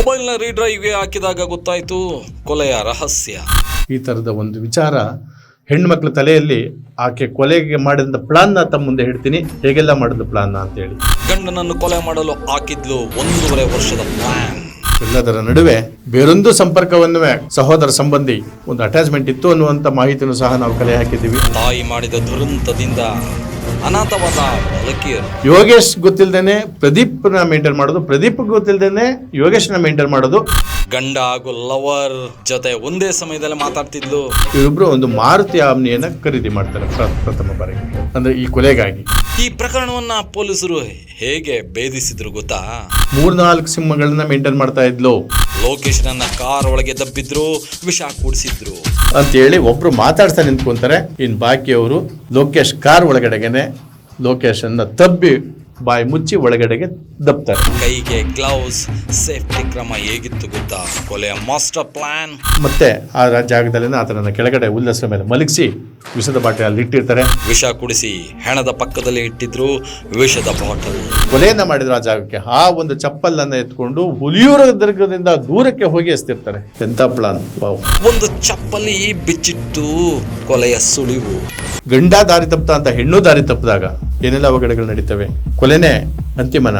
ಮೊಬೈಲ್ನ ರೀಡ್ರೈವ್ಗೆ ಹಾಕಿದಾಗ ಗೊತ್ತಾಯಿತು ಕೊಲೆಯ ರಹಸ್ಯ. ಈ ಥರದ ಒಂದು ವಿಚಾರ ಹೆಣ್ಮಕ್ಳ ತಲೆಯಲ್ಲಿ ಆಕೆ ಕೊಲೆಗೆ ಮಾಡಿದ ಪ್ಲಾನ್ನ ತಮ್ಮ ಮುಂದೆ ಹೇಳ್ತೀನಿ ಹೇಗೆಲ್ಲ ಮಾಡಿದ ಅಂತ ಅಂತೇಳಿ. ಗಂಡನನ್ನು ಕೊಲೆ ಮಾಡಲು ಹಾಕಿದ್ಲು ಒಂದೂವರೆ ವರ್ಷದ ಪ್ಲಾನ್ ಎಲ್ಲದರ ನಡುವೆ ಬೇರೊಂದು ಸಂಪರ್ಕವನ್ನು ಸಹೋದರ ಸಂಬಂಧಿ ಒಂದು ಅಟ್ಯಾಚ್ಮೆಂಟ್ ಇತ್ತು ಅನ್ನುವಂಥ ಮಾಹಿತಿನೂ ಸಹ ನಾವು ಕಲೆ ಹಾಕಿದ್ದೀವಿ. ತಾಯಿ ಮಾಡಿದ ದುರಂತದಿಂದ ಅನಾಥವಾದ ಬಲಕಿಯರು ಯೋಗೇಶ್ ಗೊತ್ತಿಲ್ದೇನೆ ಪ್ರದೀಪ್ನ ಮೇಂಟೈನ್ ಮಾಡೋದು. ಪ್ರದೀಪ್ ಗೊತ್ತಿಲ್ದೇನೆ ಯೋಗೇಶ್ನ ಮೇಂಟೈನ್ ಮಾಡೋದು. ಗಂಡ ಹಾಗೂ ಲವರ್ ಜೊತೆ ಒಂದೇ ಸಮಯದಲ್ಲಿ ಮಾತಾಡ್ತಿದ್ಲು. ಇವರಿಬ್ರು ಒಂದು ಮಾರುತಿ ಆಮ್ನಿಯನ್ನ ಖರೀದಿ ಮಾಡ್ತಾರೆ ಪ್ರ- ಪ್ರಥಮ ಬಾರಿಗೆ. ಅಂದ್ರೆ ಈ ಕೊಲೆಗಾಗಿ. ಈ ಪ್ರಕರಣವನ್ನ ಪೊಲೀಸರು ಹೇಗೆ ಭೇದಿಸಿದ್ರು ಗೊತ್ತಾ? ಮೂರ್ನಾಲ್ಕು ಸಿಂಹಗಳನ್ನ ಮೇಂಟೈನ್ ಮಾಡ್ತಾ ಇದ್ಲು. ಲೋಕೇಶ್ನನ್ನ ಕಾರ್ ಒಳಗೆ ದಬ್ಬಿದ್ರು ವಿಷ ಕೂಡಿಸಿದ್ರು. ಅಂತೇಳಿ ಒಬ್ರು ಮಾತಾಡ್ತಾ ನಿಂತ್ಕೊಂತಾರೆ. ಇನ್ ಬಾಕಿಯವರು ಲೋಕೇಶ್ ಕಾರ್ ಒಳಗಡೆಗೆನೆ ಲೋಕೇಶ್ ಅನ್ನ ತಬ್ಬಿ ಬಾಯಿ ಮುಚ್ಚಿ ಒಳಗಡೆಗೆ ದಬ್ತಾರೆ ಕೈಗೆ ಗ್ಲೌಸ್ ಸೇಫ್ಟಿ ಕ್ರಮ ಹೇಗಿತ್ತು ಗೊತ್ತಾ? ಕೊಲೆಯ ಮಾಸ್ಟರ್ ಪ್ಲಾನ್ ಮತ್ತೆ ಆ ಜಾಗದಲ್ಲಿ ಆತನನ್ನ ಕೆಳಗಡೆ ಉಲ್ಲಸ ಮೇಲೆ ಮಲಗಿಸಿ ವಿಷದ ಬಾಟೆ ಅಲ್ಲಿ ಇಟ್ಟಿರ್ತಾರೆ. ವಿಷ ಕುಡಿಸಿ ಹೆಣದ ಪಕ್ಕದಲ್ಲಿ ಇಟ್ಟಿದ್ರು ವಿಷದ ಬಾಟಲ್. ಕೊಲೆಯನ್ನ ಮಾಡಿದ್ರು ಆ ಜಾಗಕ್ಕೆ. ಆ ಒಂದು ಚಪ್ಪಲನ್ನ ಎತ್ಕೊಂಡು ಹುಲಿಯೂರ ದರ್ಗದಿಂದ ದೂರಕ್ಕೆ ಹೋಗಿ ಎಸ್ತಿರ್ತಾರೆ. ಎಂತ ಪ್ಲಾನ್ ಒಂದು ಚಪ್ಪಲಿ ಬಿಚ್ಚಿಟ್ಟು ಕೊಲೆಯ ಸುಳಿವು. ಗಂಡ ದಾರಿ ತಪ್ಪ ಅಂತ ಹೆಣ್ಣು ದಾರಿ ತಪ್ಪಿದಾಗ ಏನೆಲ್ಲ ಅವಘಡಗಳು ನಡೀತವೆ? ಕೊಲೆನೇ ಅಂತಿಮನ.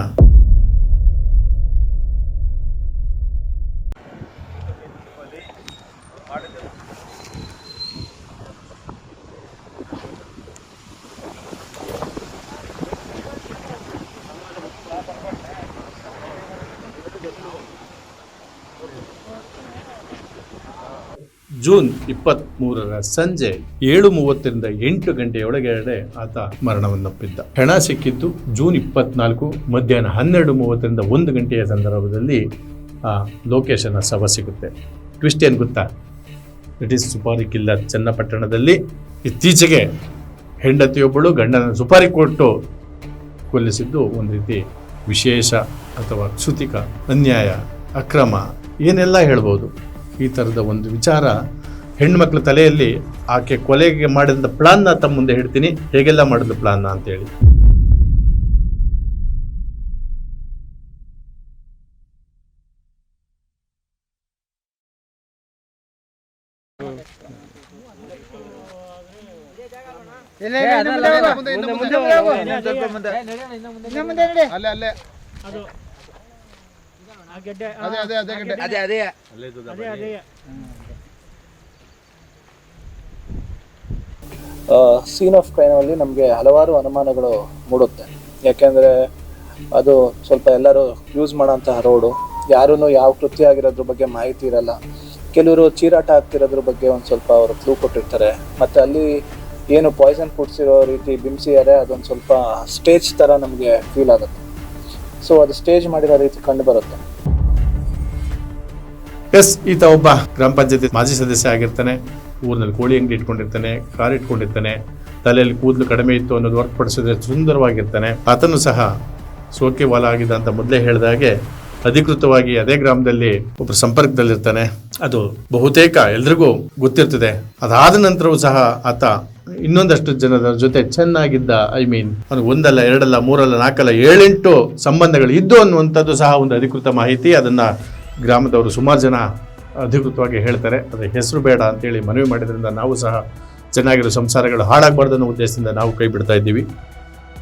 ಜೂನ್ ಇಪ್ಪತ್ತ್ ಮೂರರ ಸಂಜೆ ಏಳು ಮೂವತ್ತರಿಂದ ಎಂಟು ಗಂಟೆಯೊಳಗಡೆ ಆತ ಮರಣವನ್ನಪ್ಪಿದ್ದ ಹೆಣ ಸಿಕ್ಕಿದ್ದು ಜೂನ್ ಇಪ್ಪತ್ನಾಲ್ಕು ಮಧ್ಯಾಹ್ನ ಹನ್ನೆರಡು ಮೂವತ್ತರಿಂದ ಒಂದು ಗಂಟೆಯ ಸಂದರ್ಭದಲ್ಲಿ ಆ ಲೋಕೇಶನ ಶವ ಸಿಗುತ್ತೆ. ಟ್ವಿಸ್ಟ್ ಏನು ಗೊತ್ತಾ? ಬ್ರಿಟಿಷ್ ಸುಪಾರಿ ಕಿಲ್ಲರ್ ಚನ್ನಪಟ್ಟಣದಲ್ಲಿ ಇತ್ತೀಚೆಗೆ ಹೆಂಡತಿಯೊಬ್ಬಳು ಗಂಡನ ಸುಪಾರಿ ಕೊಟ್ಟು ಕೊಲ್ಲಿಸಿದ್ದು ಒಂದು ರೀತಿ ವಿಶೇಷ ಅಥವಾ ಕ್ಷುತಿಕ ಅನ್ಯಾಯ, ಅಕ್ರಮ, ಏನೆಲ್ಲ ಹೇಳ್ಬೋದು. ಈ ಥರದ ಒಂದು ವಿಚಾರ ಹೆಣ್ಮಕ್ಳ ತಲೆಯಲ್ಲಿ ಆಕೆ ಕೊಲೆಗೆ ಮಾಡಿದ ಪ್ಲಾನ್ನ ತಮ್ಮ ಮುಂದೆ ಹೇಳ್ತೀನಿ ಹೇಗೆಲ್ಲ ಮಾಡಿದ ಪ್ಲಾನ್ನ ಅಂತೇಳಿ ಅಲ್ಲೇ ಅಲ್ಲೇ. ಅದೇ ಅದೇ ಅದೇ ಅದೇ. ಅದೇ ಅದೇ. ಸೀನ್ ಆಫ್ ಕ್ರೈಮಲ್ಲಿ ನಮಗೆ ಹಲವಾರು ಅನುಮಾನಗಳು ಮೂಡುತ್ತೆ. ಯಾಕೆಂದರೆ ಅದು ಸ್ವಲ್ಪ ಎಲ್ಲರೂ ಯೂಸ್ ಮಾಡೋಂತಹ ರೋಡು ಯಾರೂ ಯಾವ ಕೃತ್ಯ ಆಗಿರೋದ್ರ ಬಗ್ಗೆ ಮಾಹಿತಿ ಇರಲ್ಲ. ಕೆಲವರು ಚೀರಾಟ ಆಗ್ತಿರೋದ್ರ ಬಗ್ಗೆ ಒಂದು ಸ್ವಲ್ಪ ಅವರು ಕ್ಲೂ ಕೊಟ್ಟಿರ್ತಾರೆ. ಮತ್ತು ಅಲ್ಲಿ ಏನು ಪಾಯ್ಸನ್ ಕೊಡ್ಸಿರೋ ರೀತಿ ಬಿಂಬಿಸಿದ್ದಾರೆ ಅದೊಂದು ಸ್ವಲ್ಪ ಸ್ಟೇಜ್ ಥರ ನಮಗೆ ಫೀಲ್ ಆಗುತ್ತೆ. ಸೊ ಅದು ಸ್ಟೇಜ್ ಮಾಡಿರೋ ರೀತಿ ಕಂಡು ಬರುತ್ತೆ. ಎಸ್ ಈತ ಒಬ್ಬ ಗ್ರಾಮ ಪಂಚಾಯತಿ ಮಾಜಿ ಸದಸ್ಯ ಆಗಿರ್ತಾನೆ. ಊರಿನಲ್ಲಿ ಕೋಳಿ ಅಂಗಡಿ ಇಟ್ಕೊಂಡಿರ್ತಾನೆ, ಕಾರ್ ಇಟ್ಕೊಂಡಿರ್ತಾನೆ, ತಲೆಯಲ್ಲಿ ಕೂದಲು ಕಡಿಮೆ ಇತ್ತು ಅನ್ನೋದು ಹೊರತುಪಡಿಸಿದ್ರೆ ಸುಂದರವಾಗಿರ್ತಾನೆ. ಆತನು ಸಹ ಸೋಕೆ ವಾಲ ಆಗಿದೆ ಅಂತ ಮೊದಲೇ ಹೇಳಿದಾಗೆ ಅಧಿಕೃತವಾಗಿ ಅದೇ ಗ್ರಾಮದಲ್ಲಿ ಒಬ್ಬರು ಸಂಪರ್ಕದಲ್ಲಿರ್ತಾನೆ. ಅದು ಬಹುತೇಕ ಎಲ್ರಿಗೂ ಗೊತ್ತಿರ್ತದೆ. ಅದಾದ ನಂತರವೂ ಸಹ ಆತ ಇನ್ನೊಂದಷ್ಟು ಜನರ ಜೊತೆ ಚೆನ್ನಾಗಿದ್ದ ಐ ಮೀನ್ ಅವನಿಗೆ ಒಂದಲ್ಲ, ಎರಡಲ್ಲ, ಮೂರಲ್ಲ, ನಾಲ್ಕಲ್ಲ, ಏಳೆಂಟು ಸಂಬಂಧಗಳು ಇದ್ದು ಅನ್ನುವಂಥದ್ದು ಸಹ ಒಂದು ಅಧಿಕೃತ ಮಾಹಿತಿ. ಅದನ್ನು ಗ್ರಾಮದವರು ಸುಮಾರು ಜನ ಅಧಿಕೃತವಾಗಿ ಹೇಳ್ತಾರೆ. ಅದರ ಹೆಸರು ಬೇಡ ಅಂತೇಳಿ ಮನವಿ ಮಾಡಿದ್ರಿಂದ ನಾವು ಸಹ ಚೆನ್ನಾಗಿರೋ ಸಂಸಾರಗಳು ಹಾಳಾಗಬಾರ್ದು ಅನ್ನೋ ಉದ್ದೇಶದಿಂದ ನಾವು ಕೈ ಬಿಡ್ತಾ ಇದ್ದೀವಿ.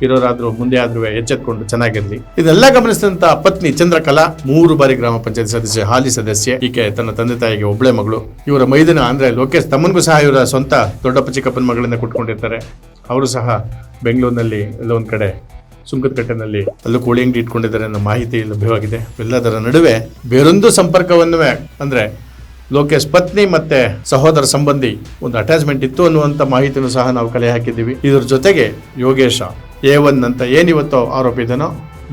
ಇರೋರಾದರೂ ಮುಂದೆ ಆದರೂ ಎಚ್ಚೆತ್ಕೊಂಡು ಚೆನ್ನಾಗಿರ್ಲಿ. ಇದೆಲ್ಲ ಗಮನಿಸಿದಂಥ ಪತ್ನಿ ಚಂದ್ರಕಲಾ, ಮೂರು ಬಾರಿ ಗ್ರಾಮ ಪಂಚಾಯತ್ ಸದಸ್ಯ, ಹಾಲಿ ಸದಸ್ಯೆ, ಈಕೆ ತನ್ನ ತಂದೆ ತಾಯಿಗೆ ಒಬ್ಬಳೆ ಮಗಳು. ಇವರ ಮೈದನ ಅಂದರೆ ಲೋಕೇಶ್ ತಮ್ಮನಿಗೂ ಸಹ ಇವರ ಸ್ವಂತ ದೊಡ್ಡಪ್ಪ ಚಿಕ್ಕಪ್ಪನ ಮಗಳನ್ನ ಕುಟ್ಕೊಂಡಿರ್ತಾರೆ. ಅವರು ಸಹ ಬೆಂಗಳೂರಿನಲ್ಲಿ ಒಂದ್ ಕಡೆ ಸುಂಕದಕಟ್ಟೆನಲ್ಲಿ ಅಲ್ಲೂ ಕೋಳಿ ಅಂಗಡಿ ಇಟ್ಕೊಂಡಿದ್ದಾರೆ ಅನ್ನೋ ಮಾಹಿತಿ ಲಭ್ಯವಾಗಿದೆ. ಎಲ್ಲದರ ನಡುವೆ ಬೇರೊಂದು ಸಂಪರ್ಕವನ್ನು ಅಂದ್ರೆ ಲೋಕೇಶ್ ಪತ್ನಿ ಮತ್ತೆ ಸಹೋದರ ಸಂಬಂಧಿ ಒಂದು ಅಟ್ಯಾಚ್ಮೆಂಟ್ ಇತ್ತು ಅನ್ನುವಂಥ ಮಾಹಿತಿನೂ ಸಹ ನಾವು ಕಲೆ ಹಾಕಿದ್ದೀವಿ. ಇದ್ರ ಜೊತೆಗೆ ಯೋಗೇಶ, ಎ ಒನ್ ಅಂತ ಏನಿವತ್ತು ಆರೋಪಿದನೋ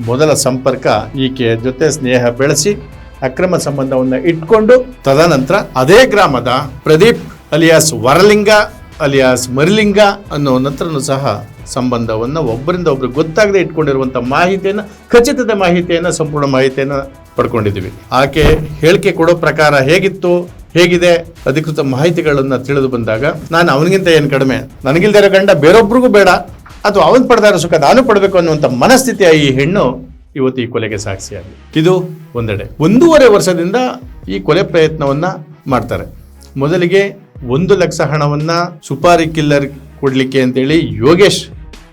ಮೊದಲ ಸಂಪರ್ಕ ಈಕೆಯ ಜೊತೆ ಸ್ನೇಹ ಬೆಳೆಸಿ ಅಕ್ರಮ ಸಂಬಂಧವನ್ನ ಇಟ್ಕೊಂಡು ತದನಂತರ ಅದೇ ಗ್ರಾಮದ ಪ್ರದೀಪ್ ಅಲಿಯಾಸ್ ವರಲಿಂಗ, ಅಲಿಯಾಸ್ ಮರಿಲಿಂಗ ಅನ್ನೋ ನಂತರನೂ ಸಹ ಸಂಬಂಧವನ್ನ ಒಬ್ಬರಿಂದ ಒಬ್ರು ಗೊತ್ತಾಗದೆ ಇಟ್ಕೊಂಡಿರುವಂಥ ಮಾಹಿತಿಯನ್ನ, ಖಚಿತದ ಮಾಹಿತಿಯನ್ನ, ಸಂಪೂರ್ಣ ಮಾಹಿತಿಯನ್ನ ಪಡ್ಕೊಂಡಿದ್ದೀವಿ. ಆಕೆ ಹೇಳಿಕೆ ಕೊಡೋ ಪ್ರಕಾರ ಹೇಗಿತ್ತು, ಹೇಗಿದೆ ಅಧಿಕೃತ ಮಾಹಿತಿಗಳನ್ನು ತಿಳಿದು ಬಂದಾಗ, ನಾನು ಅವನಿಗಿಂತ ಏನು ಕಡಿಮೆ? ನನಗಿಲ್ದೇ ಇರೋ ಗಂಡ ಬೇರೊಬ್ರಿಗೂ ಬೇಡ. ಅಥವಾ ಅವನು ಪಡೆದ ಸುಖ, ನಾನು ಪಡಬೇಕು ಅನ್ನುವಂಥ ಮನಸ್ಥಿತಿಯ ಈ ಹೆಣ್ಣು ಇವತ್ತು ಈ ಕೊಲೆಗೆ ಸಾಕ್ಷಿಯಾಗಿದೆ ಇದು ಒಂದೆಡೆ. ಒಂದೂವರೆ ವರ್ಷದಿಂದ ಈ ಕೊಲೆ ಪ್ರಯತ್ನವನ್ನ ಮಾಡ್ತಾರೆ. ಮೊದಲಿಗೆ ಒಂದು ಲಕ್ಷ ಹಣವನ್ನ ಸುಪಾರಿ ಕಿಲ್ಲರ್ ಕೊಡ್ಲಿಕ್ಕೆ ಅಂತೇಳಿ ಯೋಗೇಶ್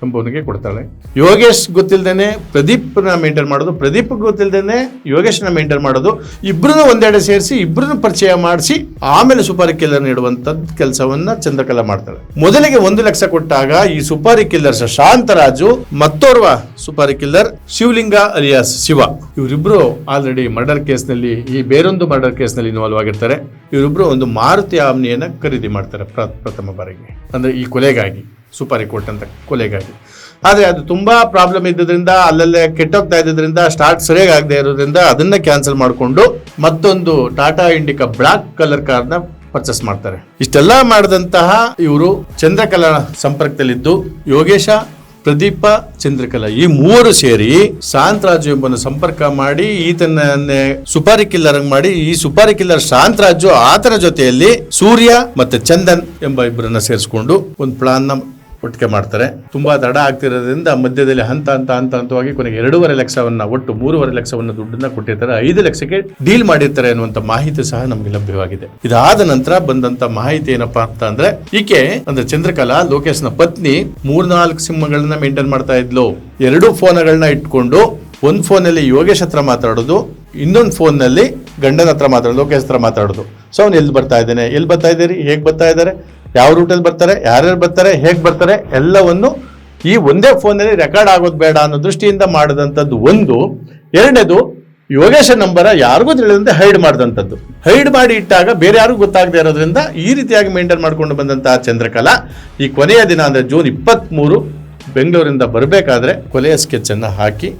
ಎಂಬುವನಿಗೆ ಕೊಡ್ತಾಳೆ. ಯೋಗೇಶ್ ಗೊತ್ತಿಲ್ದೇನೆ ಪ್ರದೀಪ್ನ ಮೇಂಟೈನ್ ಮಾಡೋದು, ಪ್ರದೀಪ್ ಗೊತ್ತಿಲ್ಲದೇನೆ ಯೋಗೇಶ್ನ ಮೇಂಟೈನ್ ಮಾಡೋದು ಇಬ್ಬರನ್ನು ಒಂದೆಡೆ ಸೇರಿಸಿ ಇಬ್ಬರನ್ನು ಪರಿಚಯ ಮಾಡಿಸಿ, ಆಮೇಲೆ ಸುಪಾರಿ ಕಿಲ್ಲರ್ ನೀಡುವಂಥದ್ದು ಕೆಲಸವನ್ನ ಚಂದ್ರಕಲಾ ಮಾಡ್ತಾಳೆ. ಮೊದಲಿಗೆ ಒಂದು ಲಕ್ಷ ಕೊಟ್ಟಾಗ ಈ ಸುಪಾರಿ ಕಿಲ್ಲರ್ಸ್ ಶಾಂತರಾಜು ಮತ್ತೋರ್ವ ಸುಪಾರಿ ಕಿಲ್ಲರ್ ಶಿವಲಿಂಗ ಅಲಿಯಾಸ್ ಶಿವ. ಇವರಿಬ್ರು ಆಲ್ರೆಡಿ ಮರ್ಡರ್ ಕೇಸ್ನಲ್ಲಿ, ಈ ಬೇರೊಂದು ಮರ್ಡರ್ ಕೇಸ್ನಲ್ಲಿ ಇನ್ವಾಲ್ವ್ ಆಗಿರ್ತಾರೆ. ಇವರಿಬ್ರು ಒಂದು ಮಾರುತಿ ಆಮ್ನಿಯನ್ನು ಖರೀದಿ ಮಾಡ್ತಾರೆ ಪ್ರ- ಪ್ರಥಮ ಬಾರಿಗೆ. ಅಂದ್ರೆ ಈ ಕೊಲೆಗಾಗಿ. ಸುಪಾರಿ ಅಂತ ಕೊಲೆಗಾಗಿ ಆದರೆ ಅದು ತುಂಬ ಪ್ರಾಬ್ಲಮ್ ಇದ್ದರಿಂದ ಅಲ್ಲಲ್ಲೇ ಕೆಟ್ಟೋಗ್ತಾ ಇದ್ದದ್ರಿಂದ ಸ್ಟಾರ್ಟ್ ಸರಿಯಾಗಿ ಆಗದೆ ಇರೋದ್ರಿಂದ ಅದನ್ನು ಕ್ಯಾನ್ಸಲ್ ಮಾಡಿಕೊಂಡು ಮತ್ತೊಂದು ಟಾಟಾ ಇಂಡಿಕಾ ಬ್ಲ್ಯಾಕ್ ಕಲರ್ ಕಾರ್ನ ಪರ್ಚೇಸ್ ಮಾಡ್ತಾರೆ. ಇಷ್ಟೆಲ್ಲ ಮಾಡಿದಂತಹ ಇವರು ಚಂದ್ರಕಲಾ ಸಂಪರ್ಕದಲ್ಲಿದ್ದು ಯೋಗೇಶ, ಪ್ರದೀಪ, ಚಂದ್ರಕಲಾ ಈ ಮೂವರು ಸೇರಿ ಶಾಂತರಾಜು ಎಂಬನ್ನು ಸಂಪರ್ಕ ಮಾಡಿ, ಈತನನ್ನೇ ಸುಪಾರಿ ಕಿಲ್ಲರ್ ಮಾಡಿ, ಈ ಸುಪಾರಿ ಕಿಲ್ಲರ್ ಶಾಂತರಾಜು ಆತನ ಜೊತೆಯಲ್ಲಿ ಸೂರ್ಯ ಮತ್ತೆ ಚಂದನ್ ಎಂಬ ಇಬ್ಬರನ್ನ ಸೇರಿಸಿಕೊಂಡು ಒಂದು ಪ್ಲಾನ್ನ ಒಟ್ಟಿಗೆ ಮಾಡ್ತಾರೆ. ತುಂಬಾ ದಡ ಆಗ್ತಿರೋದ್ರಿಂದ ಮಧ್ಯದಲ್ಲಿ ಹಂತ ಹಂತ ಹಂತ, ಹಂತವಾಗಿ ಕೊನೆಗೆ ಎರಡೂವರೆ ಲಕ್ಷವನ್ನ ಒಟ್ಟು ಮೂರುವರೆ ಲಕ್ಷವನ್ನ ದುಡ್ಡನ್ನ ಕೊಟ್ಟಿರ್ತಾರೆ. ಐದು ಲಕ್ಷಕ್ಕೆ ಡೀಲ್ ಮಾಡಿರ್ತಾರೆ ಅನ್ನುವಂತ ಮಾಹಿತಿ ಸಹ ನಮಗೆ ಲಭ್ಯವಾಗಿದೆ. ಇದಾದ ನಂತರ ಬಂದಂತ ಮಾಹಿತಿ ಏನಪ್ಪಾ ಅಂತ ಅಂದ್ರೆ, ಈಕೆ ಅಂದ್ರೆ ಚಂದ್ರಕಲಾ ಲೋಕೇಶ್ನ ಪತ್ನಿ ಮೂರ್ನಾಲ್ಕು ಸಿಂಹಗಳನ್ನ ಮೇಂಟೈನ್ ಮಾಡ್ತಾ ಇದ್ಲು. ಎರಡು ಫೋನ್ಗಳನ್ನ ಇಟ್ಕೊಂಡು ಒಂದ್ ಫೋನಲ್ಲಿ ಯೋಗೇಶ್ ಹತ್ರ ಮಾತಾಡೋದು, ಇನ್ನೊಂದು ಫೋನ್ನಲ್ಲಿ ಗಂಡನ ಹತ್ರ ಮಾತಾಡೋದು, ಲೋಕೇಶ್ ಹತ್ರ ಮಾತಾಡೋದು. ಸೊ ಅವ್ನು ಎಲ್ಲಿ ಬರ್ತಾ ಇದ್ದಾನೆ? ಎಲ್ಲಿ ಬರ್ತಾ ಇದ್ದೀರಿ? ಹೇಗೆ ಬರ್ತಾ ಇದ್ದಾರೆ? ಯಾವ ರೂಟಲ್ಲಿ ಬರ್ತಾರೆ, ಯಾರ್ಯಾರು ಬರ್ತಾರೆ, ಹೇಗೆ ಬರ್ತಾರೆ, ಎಲ್ಲವನ್ನು ಈ ಒಂದೇ ಫೋನಲ್ಲಿ ರೆಕಾರ್ಡ್ ಆಗೋದು ಬೇಡ ಅನ್ನೋ ದೃಷ್ಟಿಯಿಂದ ಮಾಡಿದಂಥದ್ದು ಒಂದು. ಎರಡನೇದು, ಯೋಗೇಶ ನಂಬರ ಯಾರಿಗೂ ತಿಳಿದಂತೆ ಹೈಡ್ ಮಾಡಿದಂಥದ್ದು. ಹೈಡ್ ಮಾಡಿ ಇಟ್ಟಾಗ ಬೇರೆ ಯಾರಿಗೂ ಗೊತ್ತಾಗದೆ ಇರೋದ್ರಿಂದ ಈ ರೀತಿಯಾಗಿ ಮೇಂಟೈನ್ ಮಾಡ್ಕೊಂಡು ಬಂದಂತಹ ಚಂದ್ರಕಲಾ. ಈ ಕೊನೆಯ ದಿನ ಅಂದರೆ ಜೂನ್ ಇಪ್ಪತ್ತ್ಮೂರು ಬೆಂಗಳೂರಿಂದ ಬರಬೇಕಾದ್ರೆ ಕೊಲೆಯ ಸ್ಕೆಚನ್ನು ಹಾಕಿ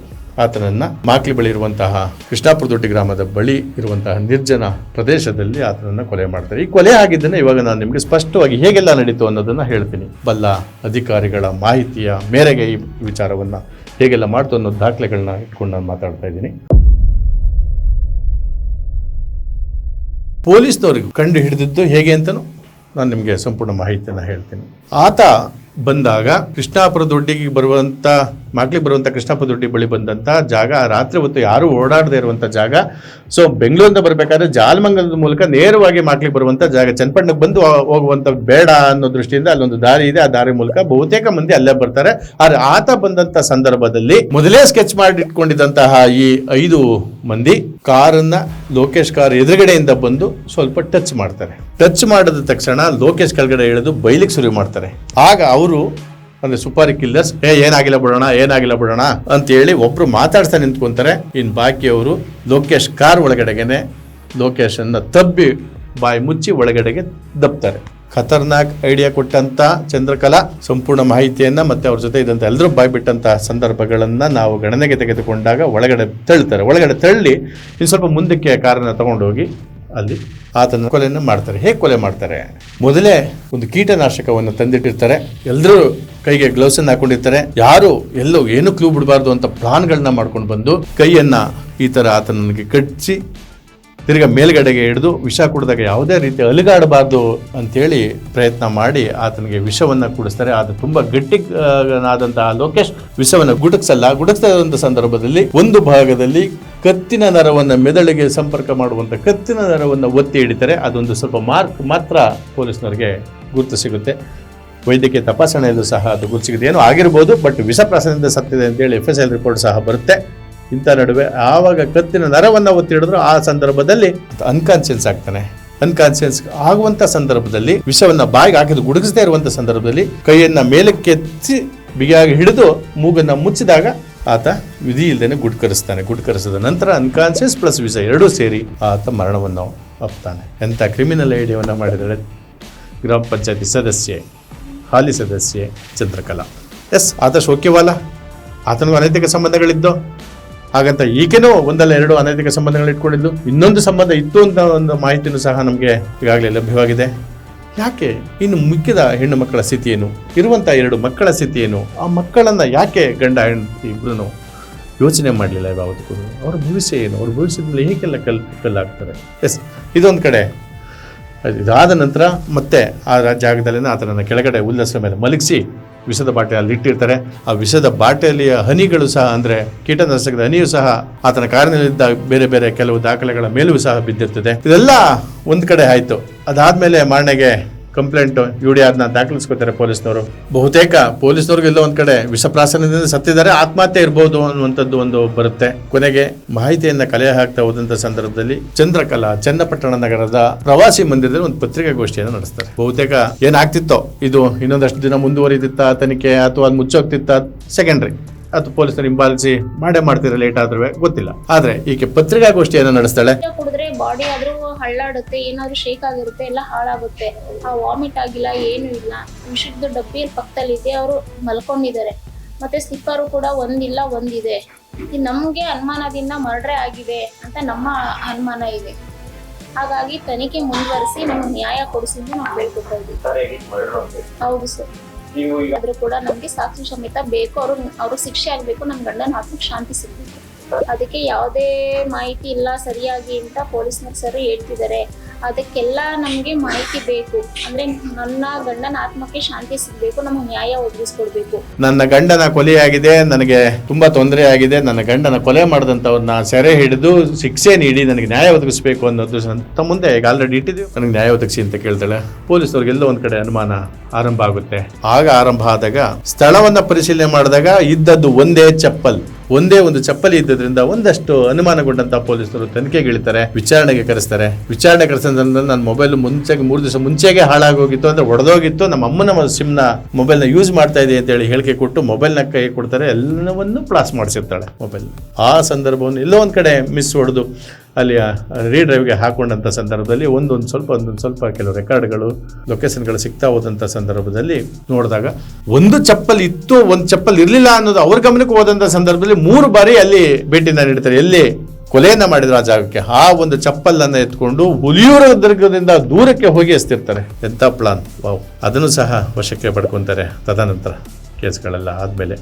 ಆತನನ್ನ ಮಾಕ್ಲಿ ಬಳಿ ಇರುವಂತಹ ಕೃಷ್ಣಾಪುರ ದೊಡ್ಡಿ ಗ್ರಾಮದ ಬಳಿ ಇರುವಂತಹ ನಿರ್ಜನ ಪ್ರದೇಶದಲ್ಲಿ ಆತನನ್ನ ಕೊಲೆ ಮಾಡ್ತಾರೆ. ಈ ಕೊಲೆ ಆಗಿದ್ದನ್ನ ಇವಾಗ ನಾನು ನಿಮಗೆ ಸ್ಪಷ್ಟವಾಗಿ ಹೇಗೆಲ್ಲ ನಡೀತು ಅನ್ನೋದನ್ನ ಹೇಳ್ತೀನಿ. ಬಲ್ಲ ಅಧಿಕಾರಿಗಳ ಮಾಹಿತಿಯ ಮೇರೆಗೆ ಈ ವಿಚಾರವನ್ನ ಹೇಗೆಲ್ಲ ಮಾಡ್ತು ಅನ್ನೋ ದಾಖಲೆಗಳನ್ನ ಇಟ್ಕೊಂಡು ನಾನು ಮಾತಾಡ್ತಾ ಇದ್ದೀನಿ. ಪೊಲೀಸ್ನವರಿಗೂ ಕಂಡು ಹಿಡಿದಿದ್ದು ಹೇಗೆ ಅಂತಲೂ ನಾನು ನಿಮಗೆ ಸಂಪೂರ್ಣ ಮಾಹಿತಿಯನ್ನು ಹೇಳ್ತೀನಿ. ಆತ ಬಂದಾಗ ಕೃಷ್ಣಾಪುರ ದೊಡ್ಡಿಗೆ ಬರುವಂಥ ಮಾಗ್ಲಿಗೆ ಬರುವಂಥ ಕೃಷ್ಣಾಪುರ ದೊಡ್ಡಿ ಬಳಿ ಬಂದಂಥ ಜಾಗ, ರಾತ್ರಿ ಹೊತ್ತು ಯಾರೂ ಓಡಾಡದೇ ಇರುವಂಥ ಜಾಗ. ಸೊ ಬೆಂಗಳೂರಿಂದ ಬರಬೇಕಾದ್ರೆ ಜಾಲಮಂಗಲದ ಮೂಲಕ ನೇರವಾಗಿ ಮಕ್ಳಿಗೆ ಬರುವಂಥ ಜಾಗ. ಚನ್ನಪಟ್ಟಣಕ್ಕೆ ಬಂದು ಹೋಗುವಂಥ ಬೇಡ ಅನ್ನೋ ದೃಷ್ಟಿಯಿಂದ ಅಲ್ಲೊಂದು ದಾರಿ ಇದೆ. ಆ ದಾರಿ ಮೂಲಕ ಬಹುತೇಕ ಮಂದಿ ಅಲ್ಲೇ ಬರ್ತಾರೆ. ಆದ್ರೆ ಆತ ಬಂದಂಥ ಸಂದರ್ಭದಲ್ಲಿ ಮೊದಲೇ ಸ್ಕೆಚ್ ಮಾಡಿಟ್ಕೊಂಡಿದ್ದಂತಹ ಈ ಐದು ಮಂದಿ ಕಾರನ್ನ ಲೋಕೇಶ್ ಕಾರ್ ಎದುರುಗಡೆಯಿಂದ ಬಂದು ಸ್ವಲ್ಪ ಟಚ್ ಮಾಡ್ತಾರೆ. ಟಚ್ ಮಾಡಿದ ತಕ್ಷಣ ಲೋಕೇಶ್ ಕೆಳಗಡೆ ಇಳಿದು ಬೈಲಿಗೆ ಶುರು ಮಾಡ್ತಾರೆ. ಆಗ ಅವರು ಅಂದ್ರೆ ಸುಪಾರಿ ಕಿಲ್ಲರ್ಸ್, ಏ, ಏನಾಗಿಲ್ಲ ಬಿಡೋಣ ಏನಾಗಿಲ್ಲ ಬಿಡೋಣ ಅಂತ ಹೇಳಿ ಒಬ್ರು ಮಾತಾಡ್ತಾ ನಿಂತ್ಕೊಂತಾರೆ. ಇನ್ ಬಾಕಿಯವರು ಲೋಕೇಶ್ ಕಾರ್ ಒಳಗಡೆಗೆನೆ ಲೋಕೇಶನ್ನ ತಬ್ಬಿ ಬಾಯಿ ಮುಚ್ಚಿ ಒಳಗಡೆಗೆ ದಬ್ತಾರೆ ಖತರ್ನಾಕ್ ಐಡಿಯಾ ಕೊಟ್ಟಂತ ಚಂದ್ರಕಲಾ ಸಂಪೂರ್ಣ ಮಾಹಿತಿಯನ್ನ ಮತ್ತೆ ಅವ್ರ ಜೊತೆ ಇದ್ದಂತ ಎಲ್ಲರೂ ಬಾಯ್ ಬಿಟ್ಟಂತಹ ಸಂದರ್ಭಗಳನ್ನ ನಾವು ಗಣನೆಗೆ ತೆಗೆದುಕೊಂಡಾಗ ಒಳಗಡೆ ತಳ್ತಾರೆ. ಒಳಗಡೆ ತಳ್ಳಿ ಇನ್ನು ಸ್ವಲ್ಪ ಮುಂದಕ್ಕೆ ಕಾರನ್ನ ತಗೊಂಡೋಗಿ ಅಲ್ಲಿ ಆತನ ಕೊಲೆಯನ್ನು ಮಾಡ್ತಾರೆ. ಹೇಗೆ ಕೊಲೆ ಮಾಡ್ತಾರೆ? ಮೊದಲೇ ಒಂದು ಕೀಟನಾಶಕವನ್ನು ತಂದಿಟ್ಟಿರ್ತಾರೆ. ಎಲ್ಲರೂ ಕೈಗೆ ಗ್ಲೌಸ್ ಅನ್ನು ಹಾಕೊಂಡಿರ್ತಾರೆ. ಯಾರು, ಎಲ್ಲೋ ಏನು ಕ್ಲೂ ಬಿಡಬಾರ್ದು ಅಂತ ಪ್ಲಾನ್ಗಳನ್ನ ಮಾಡ್ಕೊಂಡು ಬಂದು ಕೈಯನ್ನ ಈ ತರ ಆತನಿಗೆ ಕಟ್ಟಿಸಿ ತಿರ್ಗಾ ಮೇಲ್ಗಡೆಗೆ ಹಿಡಿದು ವಿಷ ಕುಡಿದಾಗ ಯಾವುದೇ ರೀತಿ ಅಲುಗಾಡಬಾರ್ದು ಅಂತೇಳಿ ಪ್ರಯತ್ನ ಮಾಡಿ ಆತನಿಗೆ ವಿಷವನ್ನು ಕುಡಿಸ್ತಾರೆ. ಆತ ತುಂಬಾ ಗಟ್ಟಿನಾದಂತಹ ಲೋಕೇಶ್ ವಿಷವನ್ನು ಗುಡಕ್ಸಲ್ಲ. ಗುಟಕ್ಸದ ಸಂದರ್ಭದಲ್ಲಿ ಒಂದು ಭಾಗದಲ್ಲಿ ಕತ್ತಿನ ನರವನ್ನು ಮೆದುಳಿಗೆ ಸಂಪರ್ಕ ಮಾಡುವಂಥ ಕತ್ತಿನ ನರವನ್ನು ಒತ್ತಿ ಹಿಡಿತಾರೆ. ಅದೊಂದು ಸ್ವಲ್ಪ ಮಾರ್ಕ್ ಮಾತ್ರ ಪೊಲೀಸ್ನವರಿಗೆ ಗುರುತು ಸಿಗುತ್ತೆ. ವೈದ್ಯಕೀಯ ತಪಾಸಣೆಯಲ್ಲೂ ಸಹ ಅದು ಗುರುತು ಸಿಗುತ್ತೆ. ಏನೋ ಆಗಿರ್ಬೋದು, ಬಟ್ ವಿಷ ಪ್ರಾಸನದಿಂದ ಸತ್ತಿದೆ ಅಂತೇಳಿ ಎಫ್ ಎಸ್ ಎಲ್ ರಿಪೋರ್ಟ್ ಸಹ ಬರುತ್ತೆ. ಇಂಥ ನಡುವೆ ಆವಾಗ ಕತ್ತಿನ ನರವನ್ನು ಒತ್ತಿ ಹಿಡಿದ್ರು ಆ ಸಂದರ್ಭದಲ್ಲಿ ಅನ್ಕಾನ್ಸಿಯನ್ಸ್ ಆಗ್ತಾನೆ. ಅನ್ಕಾನ್ಸಿಯನ್ಸ್ ಆಗುವಂಥ ಸಂದರ್ಭದಲ್ಲಿ ವಿಷವನ್ನು ಬಾಯಿಗೆ ಹಾಕಿದ್ದು ಗುಡುಗಿಸದೇ ಇರುವಂಥ ಸಂದರ್ಭದಲ್ಲಿ ಕೈಯನ್ನು ಮೇಲಕ್ಕೆತ್ತಿ ಬಿಗಿಯಾಗಿ ಹಿಡಿದು ಮೂಗನ್ನು ಮುಚ್ಚಿದಾಗ ಆತ ವಿಧಿ ಇಲ್ಲದೇನೆ ಗುಡ್ಕರಿಸ್ತಾನೆ. ಗುಡ್ಕರಿಸಿದ ನಂತರ ಅನ್ಕಾನ್ಷಿಯಸ್ ಪ್ಲಸ್ ವಿಷ ಎರಡೂ ಸೇರಿ ಆತ ಮರಣವನ್ನು ಒಪ್ತಾನೆ ಎಂಥ ಕ್ರಿಮಿನಲ್ ಐಡಿಯಾವನ್ನು ಮಾಡಿದರೆ ಗ್ರಾಮ ಪಂಚಾಯತಿ ಸದಸ್ಯೆ, ಹಾಲಿ ಸದಸ್ಯೆ ಚಂದ್ರಕಲಾ. ಎಸ್, ಆತ ಶೋಕ್ಯವಾಲ? ಆತನಿಗೂ ಅನೈತಿಕ ಸಂಬಂಧಗಳಿದ್ದು? ಹಾಗಂತ ಈಗೇನೋ ಒಂದಲ್ಲ ಎರಡು ಅನೈತಿಕ ಸಂಬಂಧಗಳು ಇಟ್ಕೊಂಡಿದ್ದು ಇನ್ನೊಂದು ಸಂಬಂಧ ಇತ್ತು ಅಂತ ಒಂದು ಮಾಹಿತಿನೂ ಸಹ ನಮಗೆ ಈಗಾಗಲೇ ಲಭ್ಯವಾಗಿದೆ. ಯಾಕೆ? ಇನ್ನು ಮುಖ್ಯದ ಹೆಣ್ಣು ಮಕ್ಕಳ ಸ್ಥಿತಿ ಏನು? ಎರಡು ಮಕ್ಕಳ ಸ್ಥಿತಿ ಏನು? ಆ ಮಕ್ಕಳನ್ನ ಯಾಕೆ ಗಂಡ ಹೆಂಡತಿ ಇಬ್ರು ಯೋಚನೆ ಮಾಡಲಿಲ್ಲ ಯಾವತ್ತೂ ಅವ್ರ ಭವಿಷ್ಯ ಏನು? ಅವ್ರ ಭವಿಷ್ಯದಲ್ಲಿ ಹೇಗೆಲ್ಲ ಕಲ್ ಕಲ್ಲಾಗ್ತಾರೆ ಎಸ್, ಇದೊಂದು ಕಡೆ. ಇದಾದ ನಂತರ ಮತ್ತೆ ಆ ಜಾಗದಲ್ಲಿನ ಆತನನ್ನು ಕೆಳಗಡೆ ಉಲ್ಲಾಸ ಮೇಲೆ ಮಲಗಿಸಿ ವಿಷದ ಬಾಟೆ ಅಲ್ಲಿ ಇಟ್ಟಿರ್ತಾರೆ. ಆ ವಿಷದ ಬಾಟಲಿಯ ಹನಿಗಳು ಸಹ ಅಂದರೆ ಕೀಟನಾಶಕದ ಹನಿಯು ಸಹ ಆತನ ಕಾರಿನಲ್ಲಿದ್ದ ಬೇರೆ ಬೇರೆ ಕೆಲವು ದಾಖಲೆಗಳ ಮೇಲೂ ಸಹ ಬಿದ್ದಿರ್ತದೆ. ಇದೆಲ್ಲ ಒಂದು ಕಡೆ ಆಯಿತು. ಅದಾದಮೇಲೆ ಮಾರನೆಗೆ ಕಂಪ್ಲೇಂಟ್ ಯು ಡಿ ಆರ್ನ ದಾಖಲಿಸ್ಕೋತಾರೆ ಪೊಲೀಸ್ನವರು. ಬಹುತೇಕ ಪೊಲೀಸ್ನವ್ರಿಗೆ ಎಲ್ಲೋ ಒಂದ್ ಕಡೆ ವಿಷಪ್ರಾಸನದಿಂದ ಸತ್ತಿದ್ದಾರೆ ಆತ್ಮಹತ್ಯೆ ಇರಬಹುದು ಅನ್ನುವಂಥದ್ದು ಒಂದು ಬರುತ್ತೆ. ಕೊನೆಗೆ ಮಾಹಿತಿಯನ್ನ ಕಲೆ ಹಾಕ್ತಾ ಹೋದಂತ ಸಂದರ್ಭದಲ್ಲಿ ಚಂದ್ರಕಲಾ ಚನ್ನಪಟ್ಟಣ ನಗರದ ಪ್ರವಾಸಿ ಮಂದಿರದಲ್ಲಿ ಒಂದು ಪತ್ರಿಕಾಗೋಷ್ಠಿಯನ್ನು ನಡೆಸ್ತಾರೆ. ಬಹುತೇಕ ಏನಾಗ್ತಿತ್ತೋ ಇದು ಇನ್ನೊಂದಷ್ಟು ದಿನ ಮುಂದುವರಿದಿತ್ತ ತನಿಖೆ ಅಥವಾ ಅದು ಮುಚ್ಚೋಗ್ತಿತ್ತ ಸೆಕೆಂಡ್ರಿ ಅದು ಪೊಲೀಸರು ಹಿಂಬಾಲಿಸಿ ಮಾಡೇ ಮಾಡ್ತಿರ ಲೇಟ್ ಆದ್ರೂ ಗೊತ್ತಿಲ್ಲ. ಆದ್ರೆ ಈಕೆ ಪತ್ರಿಕಾಗೋಷ್ಠಿಯನ್ನು ನಡೆಸ್ತಾಳೆ. ವಿಷ ಬಾಡಿ ಆದ್ರೂ ಹಳ್ಳಾಡುತ್ತೆ, ಏನಾದ್ರೂ ಶೇಕ್ ಆಗಿರುತ್ತೆ, ಎಲ್ಲ ಹಾಳಾಗುತ್ತೆ. ಆ ವಾಮಿಟ್ ಆಗಿಲ್ಲ, ಏನು ಇಲ್ಲ. ವಿಷದ ಡಬ್ಬಿ ಪಕ್ಕದಲ್ಲಿ ಇದೆ ಅವರು ಮಲ್ಕೊಂಡಿದ್ದಾರೆ. ಮತ್ತೆ ಸ್ಲಿಪ್ಪರು ಕೂಡ ಒಂದಿಲ್ಲ, ಒಂದಿದೆ. ನಮ್ಗೆ ಅನುಮಾನದಿಂದ ಮರ್ಡ್ರೆ ಆಗಿದೆ ಅಂತ ನಮ್ಮ ಅನುಮಾನ ಇದೆ. ಹಾಗಾಗಿ ತನಿಖೆ ಮುಂದುವರಿಸಿ ನಮ್ಗೆ ನ್ಯಾಯ ಕೊಡಿಸಿದ್ದು ನಾವು ಹೌದು ಸರ್. ಆದ್ರೂ ಕೂಡ ನಮ್ಗೆ ಸಾಕ್ಷಿ ಸಮೇತ ಬೇಕು, ಅವ್ರು ಅವ್ರಿಗೆ ಶಿಕ್ಷೆ ಆಗ್ಬೇಕು, ನಮ್ ಗಂಡನ ಆತ್ಮಕ್ಕೆ ಶಾಂತಿ ಸಿಗ್ಬೇಕು. ಅದಕ್ಕೆ ಯಾವುದೇ ಮಾಹಿತಿ ಇಲ್ಲ ಸರಿಯಾಗಿ ಅಂತ ಪೊಲೀಸ್ನವ್ರು ಸರ್ ಹೇಳ್ತಿದ್ದಾರೆ. ಅದಕ್ಕೆಲ್ಲ ನಮಗೆ ಮಾಹಿತಿ ಬೇಕು. ಅಂದ್ರೆ ನನ್ನ ಗಂಡನ ಆತ್ಮಕ್ಕೆ ಶಾಂತಿ ಸಿಗಬೇಕು, ನಮ್ಮ ನ್ಯಾಯ ಒದಗಿಸ್ಕೊಡ್ಬೇಕು. ನನ್ನ ಗಂಡನ ಕೊಲೆಯಾಗಿದೆ ನನಗೆ ತುಂಬಾ ತೊಂದರೆ ಆಗಿದೆ, ನನ್ನ ಗಂಡನ ಕೊಲೆ ಮಾಡಿದಂಥವ್ರನ್ನ ಸೆರೆ ಹಿಡಿದು ಶಿಕ್ಷೆ ನೀಡಿ ನನಗೆ ನ್ಯಾಯ ಒದಗಿಸಬೇಕು ಅನ್ನೋದು ತಮ್ಮ ಮುಂದೆ ಈಗ ಆಲ್ರೆಡಿ ಇಟ್ಟಿದ್ದೀವಿ. ನನಗೆ ನ್ಯಾಯ ಒದಗಿಸಿ ಅಂತ ಕೇಳ್ತಾಳೆ. ಪೊಲೀಸವ್ರಿಗೆಲ್ಲ ಒಂದ್ ಕಡೆ ಅನುಮಾನ ಆರಂಭ ಆಗುತ್ತೆ. ಆಗ ಆರಂಭ ಆದಾಗ ಸ್ಥಳವನ್ನ ಪರಿಶೀಲನೆ ಮಾಡಿದಾಗ ಇದ್ದದ್ದು ಒಂದೇ ಚಪ್ಪಲ್. ಒಂದೇ ಒಂದು ಚಪ್ಪಲಿ ಇದ್ದದ್ರಿಂದ ಒಂದಷ್ಟು ಅನುಮಾನಗೊಂಡಂತ ಪೊಲೀಸರು ತನಿಖೆಗೆ ಇಳಿತಾರೆ, ವಿಚಾರಣೆಗೆ ಕರೆಸ್ತಾರೆ. ವಿಚಾರಣೆ ಕರೆಸಿದ ನನ್ನ ಮೊಬೈಲ್ ಮುಂಚೆಗೆ ಮೂರು ದಿವಸ ಮುಂಚೆಗೆ ಹಾಳಾಗೋಗಿತ್ತು ಅಂದ್ರೆ ಒಡೆದೋಗಿತ್ತು. ನಮ್ಮ ಅಮ್ಮನ ಸಿಮ್ನ ಮೊಬೈಲ್ನ ಯೂಸ್ ಮಾಡ್ತಾ ಇದೆ ಅಂತ ಹೇಳಿ ಹೇಳಿಕೆ ಕೊಟ್ಟು ಮೊಬೈಲ್ನ ಕೈ ಕೊಡ್ತಾರೆ, ಎಲ್ಲವನ್ನು ಪ್ಲಾಸ್ ಮಾಡಿಸಿರ್ತಾಳೆ ಮೊಬೈಲ್ ಆ ಸಂದರ್ಭವನ್ನು ಎಲ್ಲೋ ಒಂದು ಕಡೆ ಮಿಸ್ ಹೊಡೆದು ಅಲ್ಲಿ ರೀಡ್ರೈವ್ಗೆ ಹಾಕೊಂಡಂಥ ಸಂದರ್ಭದಲ್ಲಿ ಒಂದೊಂದು ಸ್ವಲ್ಪ ಒಂದೊಂದು ಸ್ವಲ್ಪ ಕೆಲವು ರೆಕಾರ್ಡ್ಗಳು ಲೊಕೇಶನ್ಗಳು ಸಿಗ್ತಾ ಹೋದಂಥ ಸಂದರ್ಭದಲ್ಲಿ ನೋಡಿದಾಗ ಒಂದು ಚಪ್ಪಲ್ ಇತ್ತು, ಒಂದು ಚಪ್ಪಲ್ ಇರಲಿಲ್ಲ ಅನ್ನೋದು ಅವ್ರ ಗಮನಕ್ಕೆ ಹೋದಂಥ ಸಂದರ್ಭದಲ್ಲಿ ಮೂರು ಬಾರಿ ಅಲ್ಲಿ ಭೇಟಿನ ನೀಡ್ತಾರೆ ಎಲ್ಲಿ? ಕೊಲೆಯನ್ನ ಮಾಡಿದ್ರು ಆ ಜಾಗಕ್ಕೆ, ಆ ಒಂದು ಚಪ್ಪಲನ್ನು ಎತ್ಕೊಂಡು ಹುಲಿಯೂರ ದುರ್ಗದಿಂದ ದೂರಕ್ಕೆ ಹೋಗಿ ಎಸ್ತಿರ್ತಾರೆ. ಎಂಥ ಪ್ಲಾನ್ ವಾವ್ ಅದನ್ನು ಸಹ ವಶಕ್ಕೆ ಪಡ್ಕೊಂತಾರೆ ತದನಂತರ ಕೇಸ್ಗಳೆಲ್ಲ ಆದಮೇಲೆ.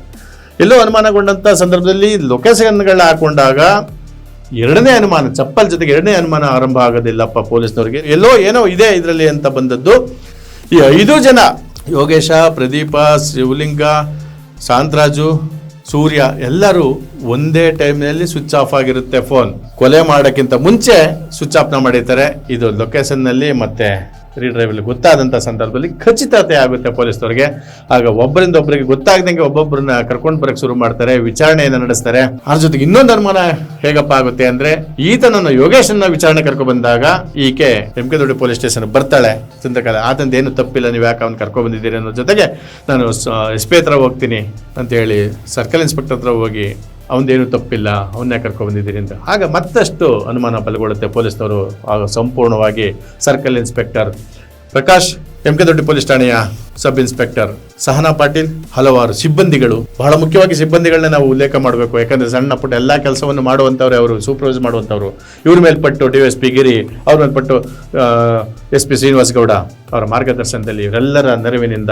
ಎಲ್ಲೋ ಅನುಮಾನಗೊಂಡಂಥ ಸಂದರ್ಭದಲ್ಲಿ ಲೊಕೇಶನ್ಗಳನ್ನ ಹಾಕೊಂಡಾಗ ಎರಡನೇ ಅನುಮಾನ, ಚಪ್ಪಲ್ ಜೊತೆಗೆ ಎರಡನೇ ಅನುಮಾನ ಆರಂಭ ಆಗೋದಿಲ್ಲಪ್ಪ ಪೊಲೀಸ್ನವ್ರಿಗೆ. ಎಲ್ಲೋ ಏನೋ ಇದೆ ಇದರಲ್ಲಿ ಅಂತ ಬಂದದ್ದು. ಈ ಐದು ಜನ ಯೋಗೇಶ, ಪ್ರದೀಪ, ಶಿವಲಿಂಗ ಶಾಂತರಾಜು ಸೂರ್ಯ ಎಲ್ಲರೂ ಒಂದೇ ಟೈಮ್ನಲ್ಲಿ ಸ್ವಿಚ್ ಆಫ್ ಆಗಿರುತ್ತೆ ಫೋನ್. ಕೊಲೆ ಮಾಡೋಕ್ಕಿಂತ ಮುಂಚೆ ಸ್ವಿಚ್ ಆಫ್ನ ಮಾಡಿರ್ತಾರೆ. ಇದು ಲೊಕೇಶನ್ನಲ್ಲಿ ಮತ್ತೆ ರೀಡ್ರೈವಲ್ಲಿ ಗೊತ್ತಾದಂಥ ಸಂದರ್ಭದಲ್ಲಿ ಖಚಿತತೆ ಆಗುತ್ತೆ ಪೊಲೀಸ್ನವ್ರಿಗೆ. ಆಗ ಒಬ್ಬರಿಂದ ಒಬ್ಬರಿಗೆ ಗೊತ್ತಾಗ್ದಂಗೆ ಒಬ್ಬೊಬ್ಬರನ್ನ ಕರ್ಕೊಂಡು ಬರಕ್ಕೆ ಶುರು ಮಾಡ್ತಾರೆ, ವಿಚಾರಣೆಯನ್ನು ನಡೆಸ್ತಾರೆ. ಅದ್ರ ಜೊತೆಗೆ ಇನ್ನೊಂದು ಅನುಮಾನ ಹೇಗಪ್ಪ ಆಗುತ್ತೆ ಅಂದ್ರೆ, ಈತನನ್ನು ಯೋಗೇಶನ್ನ ವಿಚಾರಣೆ ಕರ್ಕೊಂಡು ಬಂದಾಗ ಈಕೆ M K Dodda police station ಬರ್ತಾಳೆ. ಚಿಂತಕಾಲ ಆತಂದ ಏನು ತಪ್ಪಿಲ್ಲ, ನೀವು ಯಾಕೆ ಅವ್ನು ಕರ್ಕೊಂಡು ಬಂದಿದ್ದೀರಿ ಅನ್ನೋ ಜೊತೆಗೆ ನಾನು ಎಸ್ ಪಿ ಹತ್ರ ಹೋಗ್ತೀನಿ ಅಂತ ಹೇಳಿ ಸರ್ಕಲ್ ಇನ್ಸ್ಪೆಕ್ಟರ್ ಹತ್ರ ಹೋಗಿ ಅವನದೇನು ತಪ್ಪಿಲ್ಲ, ಅವನ್ನ ಕರ್ಕೊ ಬಂದಿದ್ದೀರಿ ಅಂತ. ಆಗ ಮತ್ತಷ್ಟು ಅನುಮಾನ ಬಲಗೊಳ್ಳುತ್ತೆ ಪೊಲೀಸ್ನವರು. ಆಗ ಸಂಪೂರ್ಣವಾಗಿ circle inspector Prakash, M K Dodda police ಠಾಣೆಯ ಸಬ್ ಇನ್ಸ್ಪೆಕ್ಟರ್ ಸಹನಾ ಪಾಟೀಲ್, ಹಲವಾರು ಸಿಬ್ಬಂದಿಗಳು. ಬಹಳ ಮುಖ್ಯವಾಗಿ ಸಿಬ್ಬಂದಿಗಳನ್ನ ನಾವು ಉಲ್ಲೇಖ ಮಾಡಬೇಕು. ಯಾಕಂದ್ರೆ ಸಣ್ಣ ಪುಟ್ಟ ಎಲ್ಲ ಕೆಲಸವನ್ನು ಮಾಡುವಂಥವ್ರೆ ಅವರು ಸೂಪರ್ವೈಸ್ ಮಾಡುವಂಥವ್ರು. ಇವ್ರ ಮೇಲ್ಪಟ್ಟು ಡಿ ಎಸ್ ಪಿ ಗಿರಿ, ಅವ್ರ ಮೇಲ್ಪಟ್ಟು ಎಸ್ ಪಿ ಶ್ರೀನಿವಾಸ್ ಗೌಡ ಅವರ ಮಾರ್ಗದರ್ಶನದಲ್ಲಿ ಇವರೆಲ್ಲರ ನೆರವಿನಿಂದ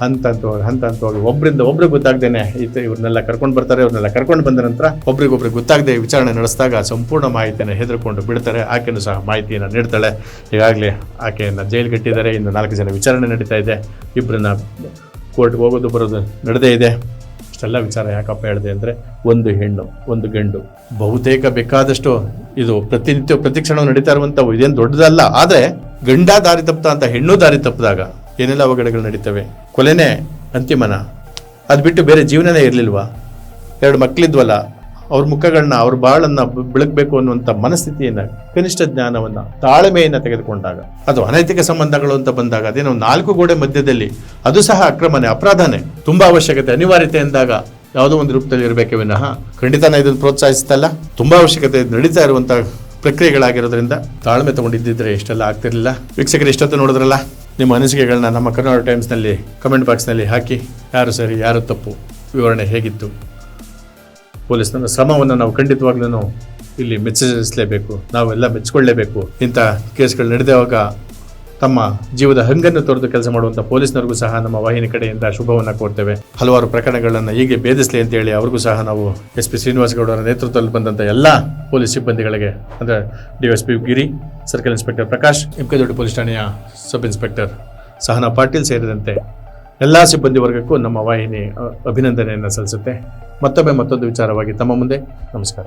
ಹಂತ ಹಂತವಾಗಿ ಹಂತ ಹಂತವಾಗಿ ಒಬ್ಬರಿಂದ ಒಬ್ರಿಗೆ ಗೊತ್ತಾಗ್ದೇನೆ ಈತ ಇವ್ರನ್ನೆಲ್ಲ ಕರ್ಕೊಂಡು ಬರ್ತಾರೆ ಇವ್ರನ್ನೆಲ್ಲ ಕರ್ಕೊಂಡು ಬಂದ ನಂತರ ಒಬ್ರಿಗೊಬ್ರಿಗೆ ಗೊತ್ತಾಗದೆ ವಿಚಾರಣೆ ನಡೆಸಿದಾಗ ಸಂಪೂರ್ಣ ಮಾಹಿತಿಯನ್ನು ಹೆದರ್ಕೊಂಡು ಬಿಡ್ತಾರೆ. ಆಕೆಯೂ ಸಹ ಮಾಹಿತಿಯನ್ನು ನೀಡ್ತಾಳೆ. ಈಗಾಗಲೇ ಆಕೆಯನ್ನು ಜೈಲಿಗೆ ಕಟ್ಟಿದ್ದಾರೆ. ಇನ್ನು ನಾಲ್ಕು ಜನ ವಿಚಾರಣೆ ನಡೀತಾ ಇದೆ. ಇಬ್ಬರನ್ನ ಕೋರ್ಟ್ಗೆ ಹೋಗೋದು, ಬರೋದು ನಡೆದೇ ಇದೆ. ಇಷ್ಟೆಲ್ಲ ವಿಚಾರ ಯಾಕಪ್ಪ ಹೇಳಿದೆ ಅಂದರೆ ಒಂದು ಹೆಣ್ಣು, ಒಂದು ಗಂಡು. ಬಹುತೇಕ ಬೇಕಾದಷ್ಟು ಇದು ಪ್ರತಿನಿತ್ಯ ಪ್ರತಿಕ್ಷಣ ನಡೀತಾ ಇರುವಂಥವು ಇದೇನು ದೊಡ್ಡದಲ್ಲ. ಆದರೆ ಗಂಡ ದಾರಿ ತಪ್ಪ ಅಂತ ಹೆಣ್ಣು ದಾರಿ ತಪ್ಪಿದಾಗ ಏನೆಲ್ಲ ಅವಘಡಗಳು ನಡೀತವೆ? ಕೊಲೆನೇ ಅಂತಿಮನ? ಅದು ಬಿಟ್ಟು ಬೇರೆ ಜೀವನನೇ ಇರಲಿಲ್ವಾ? ಎರಡು ಮಕ್ಕಳಿದ್ವಲ್ಲ ಅವ್ರ ಮುಖಗಳನ್ನ ಅವ್ರ ಬಾಳನ್ನ ಬೆಳಕಬೇಕು ಅನ್ನುವಂಥ ಮನಸ್ಥಿತಿಯನ್ನ, ಕನಿಷ್ಠ ಜ್ಞಾನವನ್ನ, ತಾಳ್ಮೆಯನ್ನು ತೆಗೆದುಕೊಂಡಾಗ, ಅದು ಅನೈತಿಕ ಸಂಬಂಧಗಳು ಅಂತ ಬಂದಾಗ, ಅದೇನೋ ನಾಲ್ಕು ಗೋಡೆ ಮಧ್ಯದಲ್ಲಿ, ಅದು ಸಹ ಅಕ್ರಮನೆ, ಅಪರಾಧನೆ, ತುಂಬಾ ಅವಶ್ಯಕತೆ, ಅನಿವಾರ್ಯತೆ ಎಂದಾಗ, ಯಾವುದೋ ಒಂದು ರೂಪದಲ್ಲಿ ಇರಬೇಕೆ ವಿನಃ ಖಂಡಿತ ನಾನು ಇದನ್ನು ಪ್ರೋತ್ಸಾಹಿಸ್ತಲ್ಲ ತುಂಬಾ ಅವಶ್ಯಕತೆ ನಡೀತಾ ಇರುವಂತ ಪ್ರಕ್ರಿಯೆಗಳಾಗಿರೋದ್ರಿಂದ, ತಾಳ್ಮೆ ತಗೊಂಡಿದ್ದಿದ್ರೆ ಇಷ್ಟೆಲ್ಲ ಆಗ್ತಿರಲಿಲ್ಲ. ವೀಕ್ಷಕರು, ಇಷ್ಟೊತ್ತು ನೋಡಿದ್ರಲ್ಲ? ನಿಮ್ಮ ಅನಿಸಿಕೆಗಳನ್ನ ನಮ್ಮ ಕರ್ನಾಟಕ ಟೈಮ್ಸ್ನಲ್ಲಿ ಕಮೆಂಟ್ ಬಾಕ್ಸ್ನಲ್ಲಿ ಹಾಕಿ, ಯಾರು ಸರಿ, ಯಾರು ತಪ್ಪು, ವಿವರಣೆ ಹೇಗಿತ್ತು ಪೊಲೀಸ್ನ ಶ್ರಮವನ್ನು ನಾವು ಖಂಡಿತವಾಗ್ಲೂ ಇಲ್ಲಿ ಮೆಚ್ಚಿಸಲೇಬೇಕು, ನಾವೆಲ್ಲ ಮೆಚ್ಚಿಕೊಳ್ಳೇಬೇಕು ಇಂಥ ಕೇಸ್ಗಳು ನಡೆದಾಗ ತಮ್ಮ ಜೀವದ ಹಂಗನ್ನು ತೊರೆದು ಕೆಲಸ ಮಾಡುವಂಥ ಪೊಲೀಸ್ನವರಿಗೂ ಸಹ ನಮ್ಮ ವಾಹಿನಿ ಕಡೆಯಿಂದ ಶುಭವನ್ನು ಕೋರ್ತೇವೆ. ಹಲವಾರು ಪ್ರಕರಣಗಳನ್ನು ಹೀಗೆ ಭೇದಿಸಲಿ ಅಂತ ಹೇಳಿ ಅವ್ರಿಗೂ ಸಹ ನಾವು ಎಸ್ ಪಿ ಶ್ರೀನಿವಾಸಗೌಡರ ನೇತೃತ್ವದಲ್ಲಿ ಬಂದಂಥ ಎಲ್ಲ ಪೊಲೀಸ್ ಸಿಬ್ಬಂದಿಗಳಿಗೆ, ಅಂದರೆ D Giri, circle inspector Prakash M police ಠಾಣೆಯ ಸಬ್ ಇನ್ಸ್ಪೆಕ್ಟರ್ ಸಹನಾ ಪಾಟೀಲ್ ಸೇರಿದಂತೆ ಎಲ್ಲ ಸಿಬ್ಬಂದಿ ವರ್ಗಕ್ಕೂ ನಮ್ಮ ವಾಹಿನಿ ಅಭಿನಂದನೆಯನ್ನು ಸಲ್ಲಿಸುತ್ತೆ. ಮತ್ತೊಮ್ಮೆ ಮತ್ತೊಂದು ವಿಚಾರವಾಗಿ ತಮ್ಮ ಮುಂದೆ, ನಮಸ್ಕಾರ.